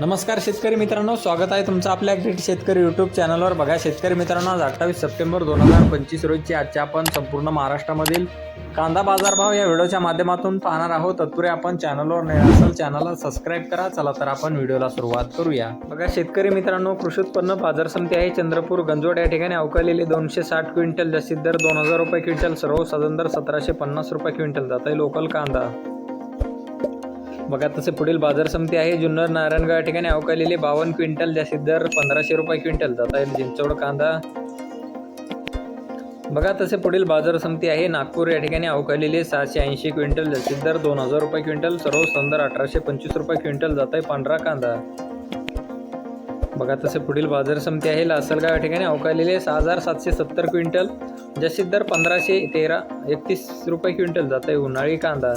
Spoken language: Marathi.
नमस्कार शेतकरी मित्रांनो स्वागत आहे तुमचं आपल्या ग्रेट शेतकरी यूट्यूब चॅनलवर बघा शेतकरी मित्रांनो आज अठ्ठावीस सप्टेंबर दोन हजार पंचवीस रोजची आजच्या आपण संपूर्ण महाराष्ट्रामधील कांदा बाजारभाव या व्हिडिओच्या माध्यमातून पाहणार आहोत. तत्पुरे आपण चॅनलवर नवीन असाल चॅनलला सबस्क्राईब करा. चला तर आपण व्हिडिओला सुरुवात करूया. बघा शेतकरी मित्रांनो कृषी उत्पन्न बाजार समिती आहे चंद्रपूर गंजोड या ठिकाणी अवकालेले दोनशे साठ क्विंटल जास्तीत दर दोन हजार रुपये क्विंटल सर्वसाधारण दर सतराशे पन्नास रुपये क्विंटल जात आहे लोकल कांदा. बघा तसे पुढील बाजार समिती आहे. जुन्नर नारायणगाव या ठिकाणी अवकालेले बावन्न क्विंटल जास्तीत दर पंधराशे रुपये क्विंटल. जात आहे चिंचवड कांदा. बघा तसे पुढील बाजार समिती आहे. नागपूर या ठिकाणी अवकालेले सहाशे ऐंशी क्विंटल जास्तीत दर दोन हजार रुपये क्विंटल. सर्व सुंदर अठराशे पंचवीस रुपये क्विंटल जात आहे पांढरा कांदा. बघा तसे पुढील बाजार समिती आहे. लासलगाव या ठिकाणी अवकालेले सहा हजार सातशे सत्तर क्विंटल. जास्तीत दर पंधराशे तेरा एकतीस रुपये क्विंटल जात आहे उन्हाळी कांदा.